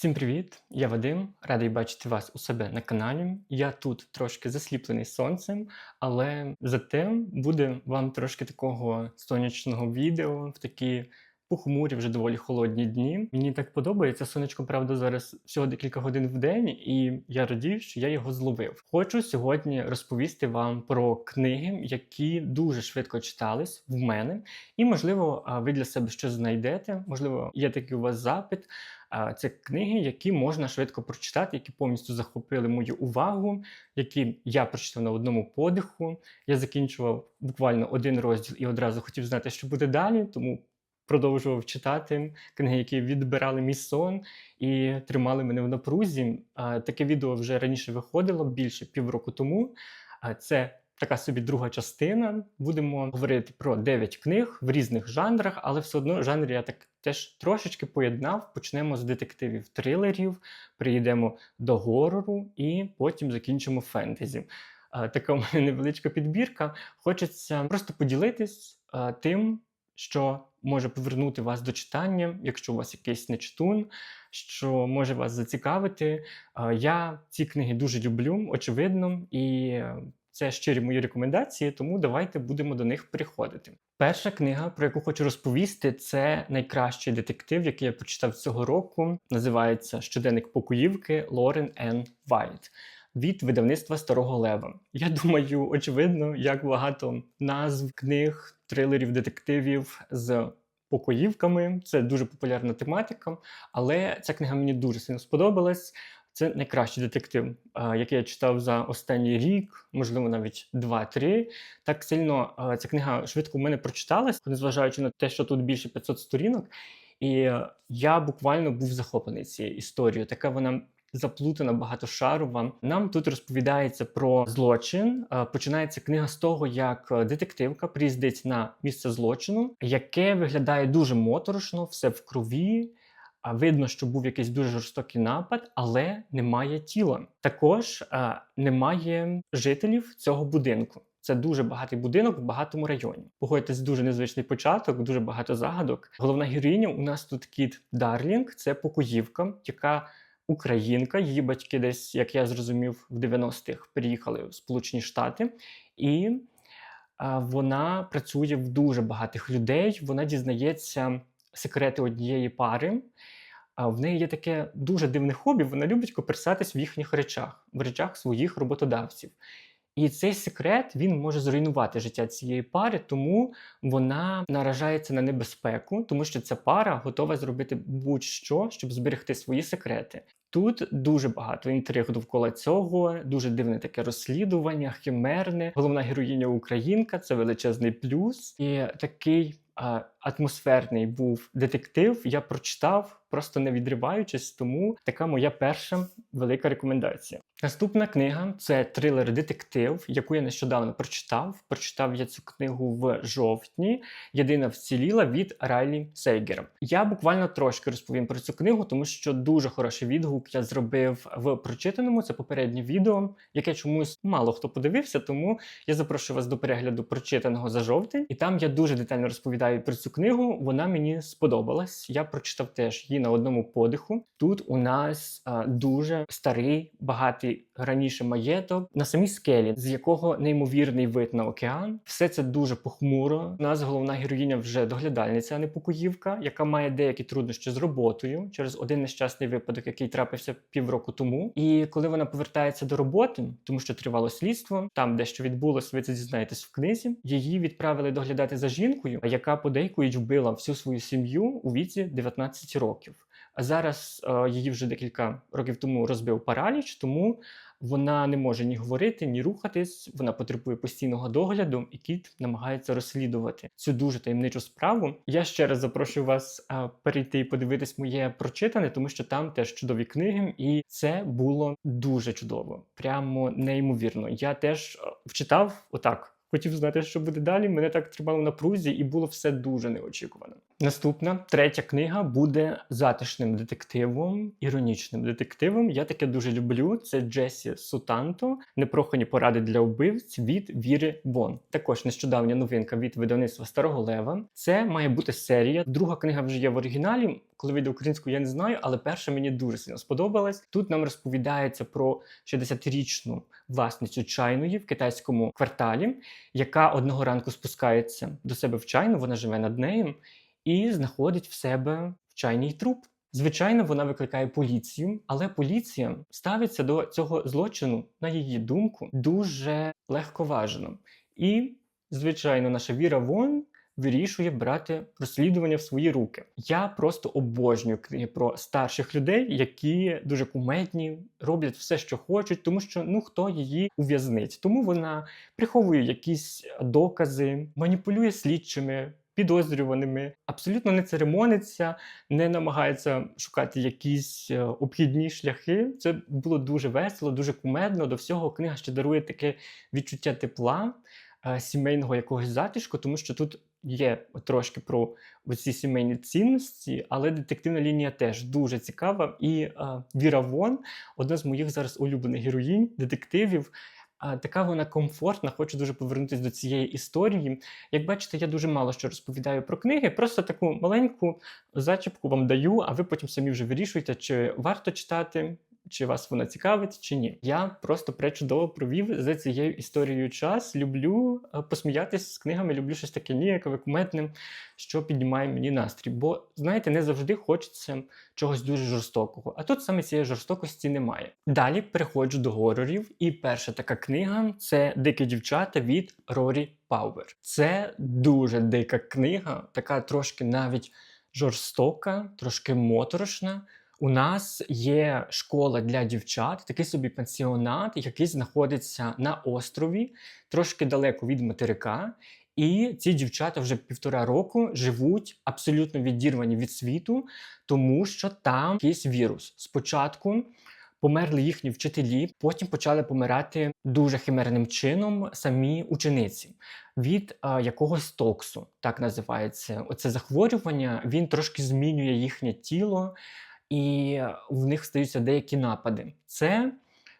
Всім привіт! Я Вадим, радий бачити вас у себе на каналі. Я тут трошки засліплений сонцем, але зате буде вам трошки такого сонячного відео в такі похмурі, вже доволі холодні дні. Мені так подобається. Сонечко, правда, зараз всього декілька годин в день, і я радію, що я його зловив. Хочу сьогодні розповісти вам про книги, які дуже швидко читались в мене, і можливо, ви для себе щось знайдете. Можливо, є такий у вас запит. Це книги, які можна швидко прочитати, які повністю захопили мою увагу, які я прочитав на одному подиху. Я закінчував буквально один розділ і одразу хотів знати, що буде далі, тому продовжував читати книги, які відбирали мій сон і тримали мене в напрузі. Таке відео вже раніше виходило більше півроку тому. Це така собі друга частина. Будемо говорити про 9 книг в різних жанрах, але все одно жанр я так теж трошечки поєднав. Почнемо з детективів трилерів, приїдемо до горору і потім закінчимо фентезі. Така у мене невеличка підбірка. Хочеться просто поділитись тим, що може повернути вас до читання, якщо у вас якийсь нечитун, що може вас зацікавити. Я ці книги дуже люблю, очевидно, і е, це щирі мої рекомендації, тому давайте будемо до них переходити. Перша книга, про яку хочу розповісти, це найкращий детектив, який я прочитав цього року. Називається Щоденник покоївки Лорен Н. Вайт. Від видавництва Старого Лева. Я думаю, очевидно, як багато назв, книг, трилерів, детективів з покоївками. Це дуже популярна тематика, але ця книга мені дуже сильно сподобалась. Це найкращий детектив, який я читав за останній рік, можливо, навіть два-три. Так сильно ця книга швидко в мене прочиталась, незважаючи на те, що тут більше 500 сторінок. І е, я буквально був захоплений цією історією. Така вона заплутана, багатошарова. Нам тут розповідається про злочин. Е, Починається книга з того, як е, детективка приїздить на місце злочину, яке виглядає дуже моторошно, все в крові. А видно, що був якийсь дуже жорстокий напад, але немає тіла. Також а, немає жителів цього будинку. Це дуже багатий будинок в багатому районі. Погодьтесь, дуже незвичний початок, дуже багато загадок. Головна героїня у нас тут кіт Дарлінг, це покоївка, яка українка. Її батьки десь, як я зрозумів, в 90-х переїхали в Сполучені Штати, і а, вона працює в дуже багатих людей. Вона дізнається секрети однієї пари. В неї є таке дуже дивне хобі. Вона любить коперсатись в їхніх речах, в речах своїх роботодавців. І цей секрет він може зруйнувати життя цієї пари, тому вона наражається на небезпеку, тому що ця пара готова зробити будь-що, щоб зберегти свої секрети. Тут дуже багато інтриг довкола цього, дуже дивне таке розслідування, химерне. Головна героїня Українка це величезний плюс. І такий атмосферний був детектив. Я прочитав, просто не відриваючись, тому така моя перша велика рекомендація. Наступна книга це трилер-детектив, яку я нещодавно прочитав. Прочитав я цю книгу в жовтні. Єдина вціліла від Райлі Сейгера. Я буквально трошки розповім про цю книгу, тому що дуже хороший відгук я зробив в прочитаному. Це попереднє відео, яке чомусь мало хто подивився, тому я запрошую вас до перегляду прочитаного за жовтень. І там я дуже детально розповідаю про цю книгу. Вона мені сподобалась. Я прочитав теж її на одному подиху. Тут у нас дуже старий, багатий раніше маєток на самій скелі, з якого неймовірний вид на океан. Все це дуже похмуро. У нас головна героїня вже доглядальниця, а не покоївка, яка має деякі труднощі з роботою через один нещасний випадок, який трапився півроку тому. І коли вона повертається до роботи, тому що тривало слідство, там дещо відбулося, ви це дізнаєтесь в книзі. Її відправили доглядати за жінкою, яка подейкують вбила всю свою сім'ю у віці 19 років. А зараз е, її вже декілька років тому розбив параліч, тому вона не може ні говорити, ні рухатись. Вона потребує постійного догляду, і кіт намагається розслідувати цю дуже таємничу справу. Я ще раз запрошую вас е, перейти і подивитись моє прочитане, тому що там теж чудові книги, і це було дуже чудово, прямо неймовірно. Я теж е, вчитав отак. Хотів знати, що буде далі. Мене так тримало на прузі, і було все дуже неочікувано. Наступна третя книга буде затишним детективом, іронічним детективом. Я таке дуже люблю. Це Джесі Сутанто, непрохані поради для вбивць від Віри Вон. Також нещодавня новинка від видавництва Старого Лева. Це має бути серія. Друга книга вже є в оригіналі. Коли вийде українською, я не знаю, але перша мені дуже сильно сподобалась. Тут нам розповідається про 60-річну власницю чайної в китайському кварталі, яка одного ранку спускається до себе в чайну. Вона живе над нею і знаходить в себе в чайній труп. Звичайно, вона викликає поліцію, але поліція ставиться до цього злочину, на її думку, дуже легковажно. І, звичайно, наша Віра Вон вирішує брати розслідування в свої руки. Я просто обожнюю книги про старших людей, які дуже кумедні, роблять все, що хочуть, тому що ну хто її ув'язнить. Тому вона приховує якісь докази, маніпулює слідчими. Підозрюваними абсолютно не церемониться, не намагається шукати якісь е, обхідні шляхи. Це було дуже весело, дуже кумедно. До всього книга ще дарує таке відчуття тепла, е, сімейного якогось затишку, тому що тут є трошки про ці сімейні цінності, але детективна лінія теж дуже цікава. І е, Віра Вон одна з моїх зараз улюблених героїнь, детективів. Така вона комфортна, хочу дуже повернутися до цієї історії. Як бачите, я дуже мало що розповідаю про книги, просто таку маленьку зачіпку вам даю, а ви потім самі вже вирішуєте, чи варто читати, чи вас вона цікавить, чи ні. Я просто пречудово провів за цією історією час. Люблю е, посміятися з книгами, люблю щось таке ніякове, кумедне, що піднімає мені настрій. Бо, знаєте, не завжди хочеться чогось дуже жорстокого. А тут саме цієї жорстокості немає. Далі переходжу до горорів, і перша така книга це Дикі дівчата від Рорі Пауер. Це дуже дика книга, така трошки навіть жорстока, трошки моторошна. У нас є школа для дівчат, такий собі пансіонат, який знаходиться на острові, трошки далеко від материка. І ці дівчата вже півтора року живуть абсолютно відірвані від світу, тому що там якийсь вірус. Спочатку померли їхні вчителі, потім почали помирати дуже химерним чином самі учениці від а, якогось токсу, так називається. Оце захворювання він трошки змінює їхнє тіло і в них стаються деякі напади. Це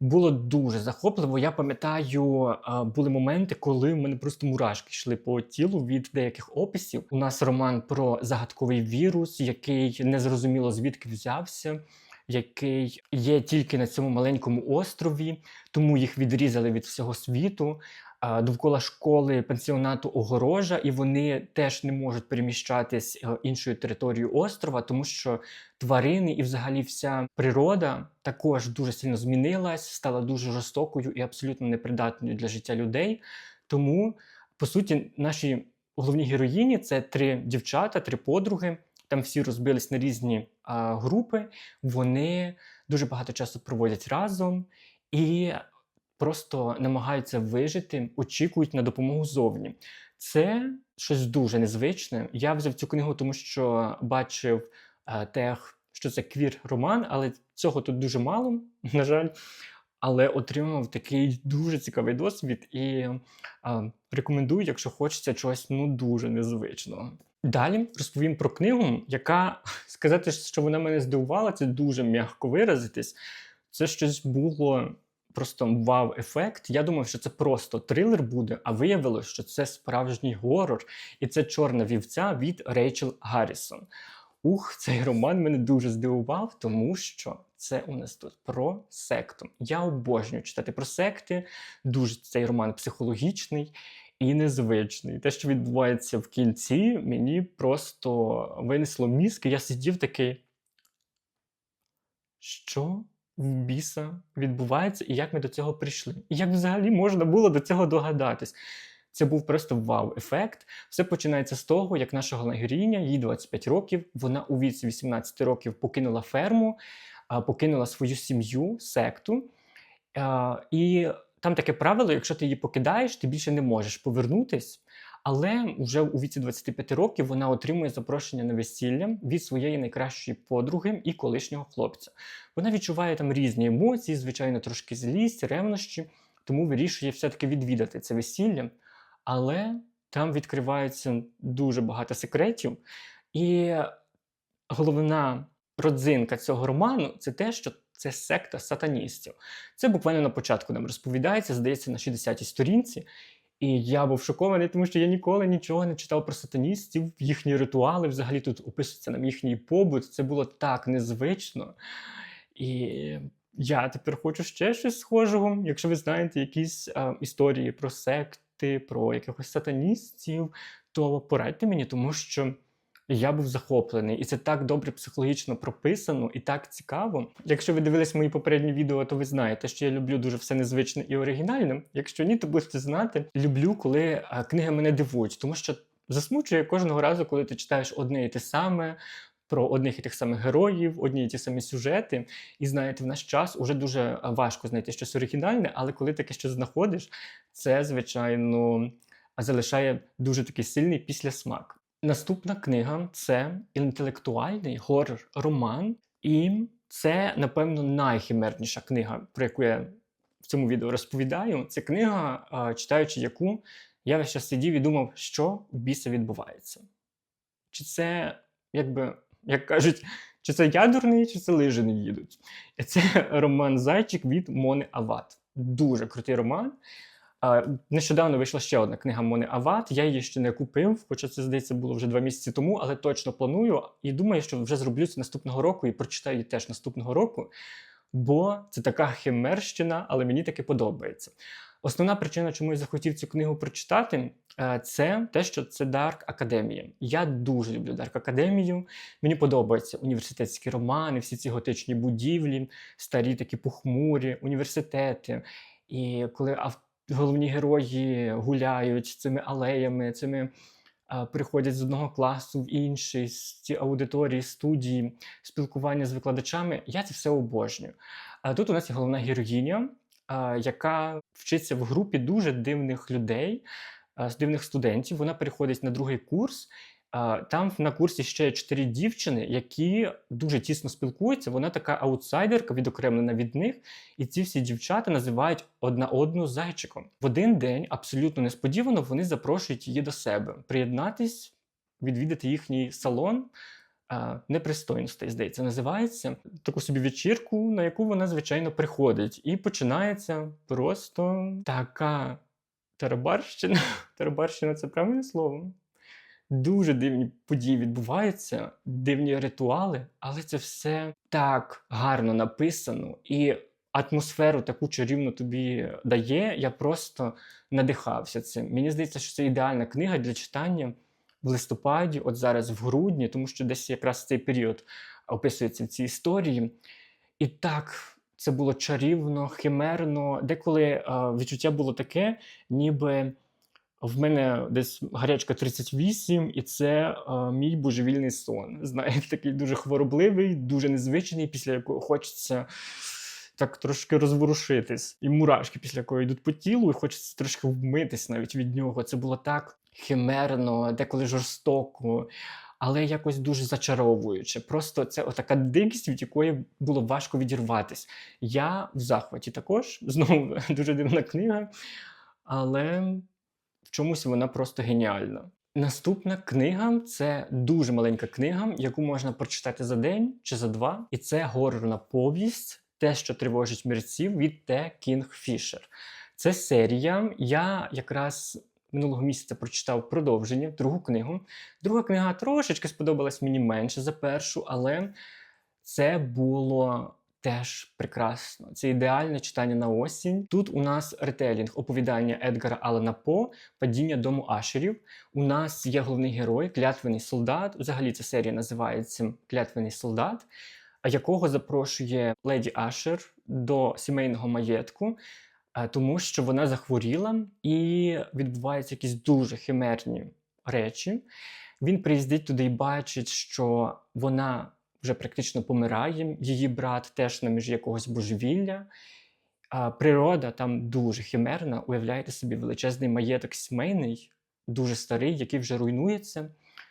було дуже захопливо. Я пам'ятаю, були моменти, коли в мене просто мурашки йшли по тілу від деяких описів. У нас роман про загадковий вірус, який незрозуміло звідки взявся. Який є тільки на цьому маленькому острові, тому їх відрізали від всього світу довкола школи пансіонату огорожа, і вони теж не можуть переміщатись е, іншою територією острова, тому що тварини і, взагалі, вся природа також дуже сильно змінилась, стала дуже жорстокою і абсолютно непридатною для життя людей. Тому, по суті, наші головні героїні це три дівчата, три подруги. Там всі розбились на різні а, групи, вони дуже багато часу проводять разом, і просто намагаються вижити, очікують на допомогу зовні. Це щось дуже незвичне. Я взяв цю книгу, тому що бачив е, тех, що це квір-роман, але цього тут дуже мало, на жаль. Але отримав такий дуже цікавий досвід і е, рекомендую, якщо хочеться чогось ну дуже незвичного. Далі розповім про книгу, яка сказати, що вона мене здивувала, це дуже м'яко виразитись. Це щось було просто вау-ефект. Я думав, що це просто трилер буде, а виявилось, що це справжній горор, і це чорна вівця від Рейчел Гаррісон. Ух, цей роман мене дуже здивував, тому що це у нас тут про секту. Я обожнюю читати про секти. Дуже цей роман психологічний і незвичний. Те, що відбувається в кінці, мені просто винесло мізки. Я сидів такий. Що? В біса відбувається і як ми до цього прийшли. І як взагалі можна було до цього догадатись? Це був просто вау-ефект. Все починається з того, як головна героїня, їй 25 років, вона у віці 18 років покинула ферму, покинула свою сім'ю, секту. І там таке правило: якщо ти її покидаєш, ти більше не можеш повернутись. Але вже у віці 25 років вона отримує запрошення на весілля від своєї найкращої подруги і колишнього хлопця. Вона відчуває там різні емоції, звичайно, трошки злість, ревнощі, тому вирішує все-таки відвідати це весілля. Але там відкривається дуже багато секретів. І головна родзинка цього роману це те, що це секта сатаністів. Це буквально на початку нам розповідається, здається, на 60-й сторінці. І я був шокований, тому що я ніколи нічого не читав про сатаністів, їхні ритуали. Взагалі тут описується нам їхній побут. Це було так незвично. І я тепер хочу ще щось схожого. Якщо ви знаєте якісь е, історії про секти, про якихось сатаністів, то порадьте мені, тому що я був захоплений, і це так добре психологічно прописано і так цікаво. Якщо ви дивились мої попередні відео, то ви знаєте, що я люблю дуже все незвичне і оригінальне. Якщо ні, то будете знати. Люблю, коли книги мене дивують, тому що засмучує кожного разу, коли ти читаєш одне і те саме. Про одних і тих самих героїв, одні і ті самі сюжети. І знаєте, в наш час уже дуже важко знайти щось оригінальне, але коли таке щось знаходиш, це, звичайно, залишає дуже такий сильний післясмак. Наступна книга це інтелектуальний горор-роман, і це, напевно, найхимерніша книга, про яку я в цьому відео розповідаю. Це книга, читаючи яку я весь час сидів і думав, що в біса відбувається. Чи це, якби, як кажуть, чи це ядерний, чи це лижи не їдуть. Це роман Зайчик від Мони Ават. Дуже крутий роман. Нещодавно вийшла ще одна книга Мони Ават. Я її ще не купив, хоча це здається було вже два місяці тому, але точно планую і думаю, що вже зроблю це наступного року і прочитаю її теж наступного року. Бо це така химерщина, але мені таки подобається. Основна причина, чому я захотів цю книгу прочитати, е, це те, що це Дарк Академія. Я дуже люблю Дарк Академію. Мені подобаються університетські романи, всі ці готичні будівлі, старі такі похмурі університети. І коли ав- головні герої гуляють цими алеями, цими а, приходять з одного класу в інший, з ці аудиторії, студії, спілкування з викладачами, я це все обожнюю. А тут у нас є головна героїня, а, яка вчиться в групі дуже дивних людей, а, з дивних студентів. Вона переходить на другий курс. Там на курсі ще чотири дівчини, які дуже тісно спілкуються. Вона така аутсайдерка, відокремлена від них. І ці всі дівчата називають одна одну зайчиком. В один день, абсолютно несподівано, вони запрошують її до себе приєднатись, відвідати їхній салон. Непристойностей, здається, називається таку собі вечірку, на яку вона, звичайно, приходить. І починається просто така тарабарщина. Тарабарщина це правильне слово. Дуже дивні події відбуваються, дивні ритуали, але це все так гарно написано і атмосферу таку чарівну тобі дає. Я просто надихався цим. Мені здається, що це ідеальна книга для читання в листопаді, от зараз в грудні, тому що десь якраз цей період описується в цій історії. І так. Це було чарівно, химерно. Деколи е, відчуття було таке, ніби в мене десь гарячка 38, і це е, мій божевільний сон. Знаєте, такий дуже хворобливий, дуже незвичний, після якого хочеться так трошки розворушитись. І мурашки, після якого йдуть по тілу, і хочеться трошки вмитись навіть від нього. Це було так химерно, деколи жорстоко. Але якось дуже зачаровуюче. Просто це отака дикість, від якої було важко відірватися. Я в захваті також, знову дуже дивна книга, але в чомусь вона просто геніальна. Наступна книга це дуже маленька книга, яку можна прочитати за день чи за два. І це горорна повість, те, що тривожить мерців від Т. Кінг Фішер. Це серія. Я якраз минулого місяця прочитав продовження, другу книгу. Друга книга трошечки сподобалась мені менше за першу, але це було теж прекрасно. Це ідеальне читання на осінь. Тут у нас ретелінг оповідання Едгара Алана По, падіння дому Ашерів. У нас є головний герой, клятвений солдат. Взагалі ця серія називається Клятвений солдат, якого запрошує леді Ашер до сімейного маєтку. е, Тому що вона захворіла і відбуваються якісь дуже химерні речі. Він приїздить туди і бачить, що вона вже практично помирає. Її брат теж на межі якогось божевілля. А природа там дуже химерна. Уявляєте собі величезний маєток сімейний, дуже старий, який вже руйнується.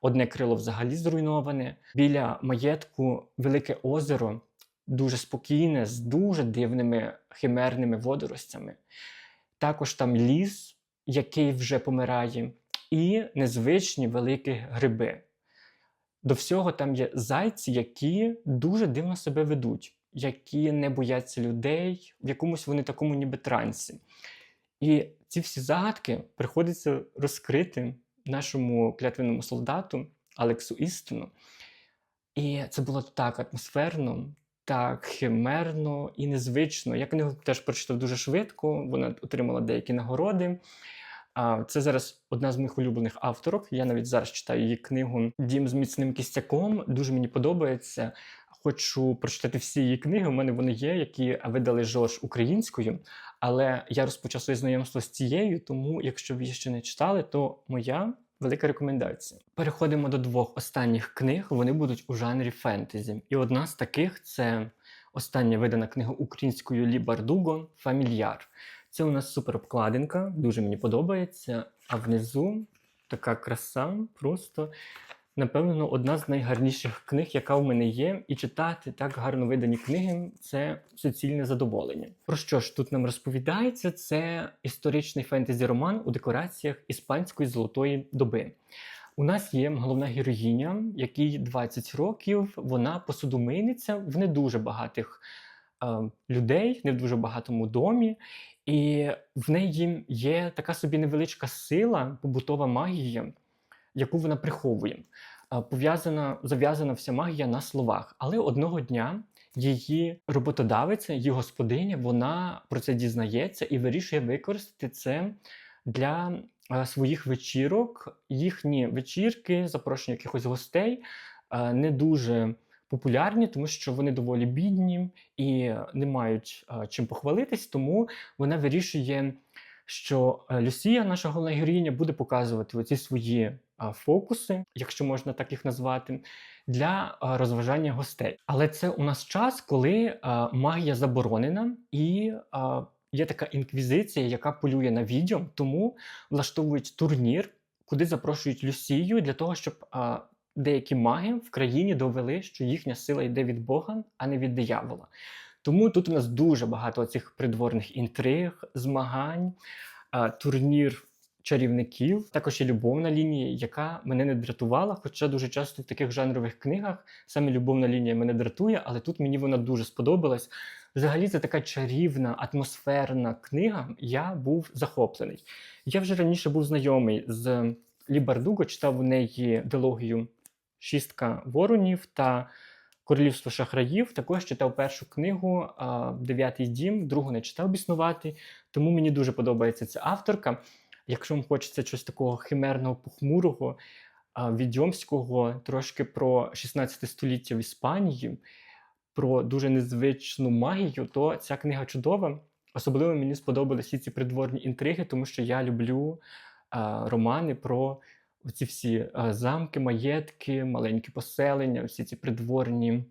Одне крило взагалі зруйноване. Біля маєтку велике озеро, дуже спокійне, з дуже дивними химерними водоростями. Також там ліс, який вже помирає, і незвичні великі гриби. До всього там є зайці, які дуже дивно себе ведуть, які не бояться людей, в якомусь вони такому ніби трансі. І ці всі загадки приходиться розкрити нашому клятвенному солдату Алексу Істину. І це було так атмосферно, так химерно і незвично. Я книгу теж прочитав дуже швидко, вона отримала деякі нагороди. А, Це зараз одна з моїх улюблених авторок. Я навіть зараз читаю її книгу Дім з міцним кістяком. Дуже мені подобається. Хочу прочитати всі її книги. У мене вони є, які видали Жорж українською. Але я розпочав своє знайомство з цією, тому, якщо ви ще не читали, то моя велика рекомендація. Переходимо до двох останніх книг. Вони будуть у жанрі фентезі. І одна з таких це остання видана книга українською Лі Бардуго Фамільяр. Це у нас супер обкладинка, дуже мені подобається. А внизу така краса, просто, напевно, одна з найгарніших книг, яка в мене є. І читати так гарно видані книги це суцільне задоволення. Про що ж тут нам розповідається? Це історичний фентезі-роман у декораціях іспанської золотої доби. У нас є головна героїня, якій 20 років, вона посудомийниця в не дуже багатих е, людей, не в дуже багатому домі. І в неї є така собі невеличка сила, побутова магія, яку вона приховує. Пов'язана, зав'язана вся магія на словах. Але одного дня її роботодавиця, її господиня, вона про це дізнається і вирішує використати це для своїх вечірок. Їхні вечірки, запрошення якихось гостей не дуже популярні, тому що вони доволі бідні і не мають а, чим похвалитись. Тому вона вирішує, що е, Люсія, наша головна героїня, буде показувати оці свої а, фокуси, якщо можна так їх назвати, для розважання гостей. Але це у нас час, коли магія заборонена і. Є така інквізиція, яка полює на відьом, тому влаштовують турнір, куди запрошують Люсію для того, щоб деякі маги в країні довели, що їхня сила йде від Бога, а не від диявола. Тому тут у нас дуже багато цих придворних інтриг, змагань, турнір чарівників, також і любовна лінія, яка мене не дратувала. Хоча дуже часто в таких жанрових книгах саме любовна лінія мене дратує, але тут мені вона дуже сподобалась. Взагалі, це така чарівна, атмосферна книга. Я був захоплений. Я вже раніше був знайомий з Лі Бардуго, читав у неї дилогію Шістка воронів та Королівство шахраїв. Також читав першу книгу Дев'ятий дім, другу не читав біснувати. Тому мені дуже подобається ця авторка. Якщо вам хочеться щось такого химерного, похмурого, відьомського, трошки про 16 століття в Іспанії, про дуже незвичну магію, то ця книга чудова. Особливо мені сподобалися ці придворні інтриги, тому що я люблю романи про ці всі замки, маєтки, маленькі поселення, всі ці придворні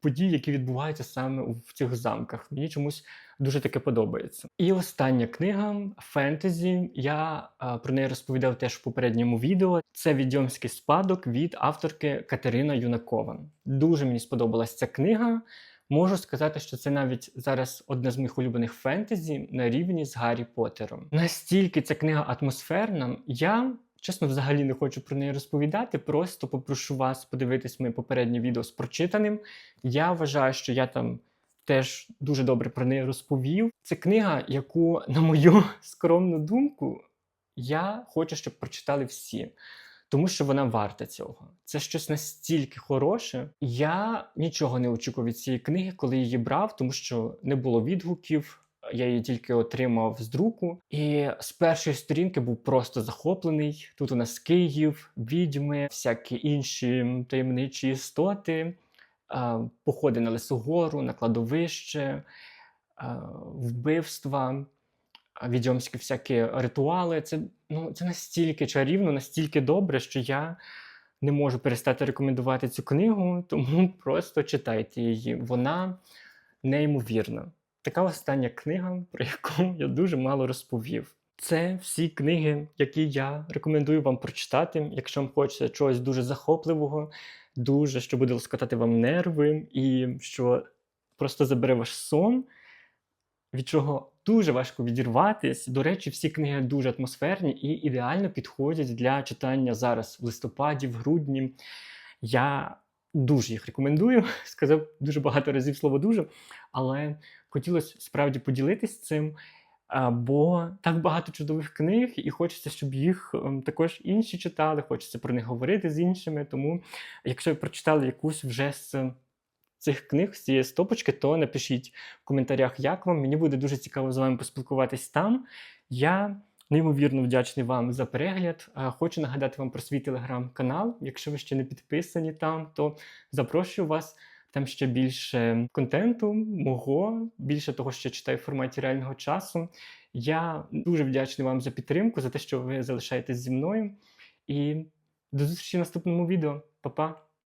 події, які відбуваються саме в цих замках. Мені чомусь дуже таке подобається. І остання книга фентезі. Я про неї розповідав теж в попередньому відео. Це відьомський спадок від авторки Катерина Юнакова. Дуже мені сподобалась ця книга. Можу сказати, що це навіть зараз одне з моїх улюблених фентезі на рівні з Гаррі Поттером. Настільки ця книга атмосферна, я Чесно, взагалі не хочу про неї розповідати. Просто попрошу вас подивитись моє попереднє відео з прочитаним. Я вважаю, що я там теж дуже добре про неї розповів. Це книга, яку, на мою скромну думку, я хочу, щоб прочитали всі. Тому що вона варта цього. Це щось настільки хороше. Я нічого не очікував від цієї книги, коли її брав, тому що не було відгуків. Я її тільки отримав з друку, і з першої сторінки був просто захоплений. Тут у нас Київ, відьми, всякі інші таємничі істоти, походи на Лисогору, на кладовище, вбивства, відьомські всякі ритуали. Це ну, це настільки чарівно, настільки добре, що я не можу перестати рекомендувати цю книгу, тому просто читайте її. Вона неймовірна. Така остання книга, про яку я дуже мало розповів. Це всі книги, які я рекомендую вам прочитати, якщо вам хочеться чогось дуже захопливого, дуже що буде лоскотати вам нерви, і що просто забере ваш сон, від чого дуже важко відірватися. До речі, всі книги дуже атмосферні і ідеально підходять для читання зараз в листопаді, в грудні. Я дуже їх рекомендую. Сказав дуже багато разів слово дуже, але хотілося справді поділитись цим. Бо так багато чудових книг, і хочеться, щоб їх ем, також інші читали, хочеться про них говорити з іншими. Тому, якщо ви прочитали якусь вже з цих книг, з цієї стопочки, то напишіть в коментарях, як вам. Мені буде дуже цікаво з вами поспілкуватись там. Я неймовірно вдячний вам за перегляд. Е, Хочу нагадати вам про свій телеграм-канал. Якщо ви ще не підписані там, то запрошую вас. Там ще більше контенту, мого, більше того, що читаю в форматі реального часу. Я дуже вдячний вам за підтримку, за те, що ви залишаєтесь зі мною. І до зустрічі в наступному відео. Па-па!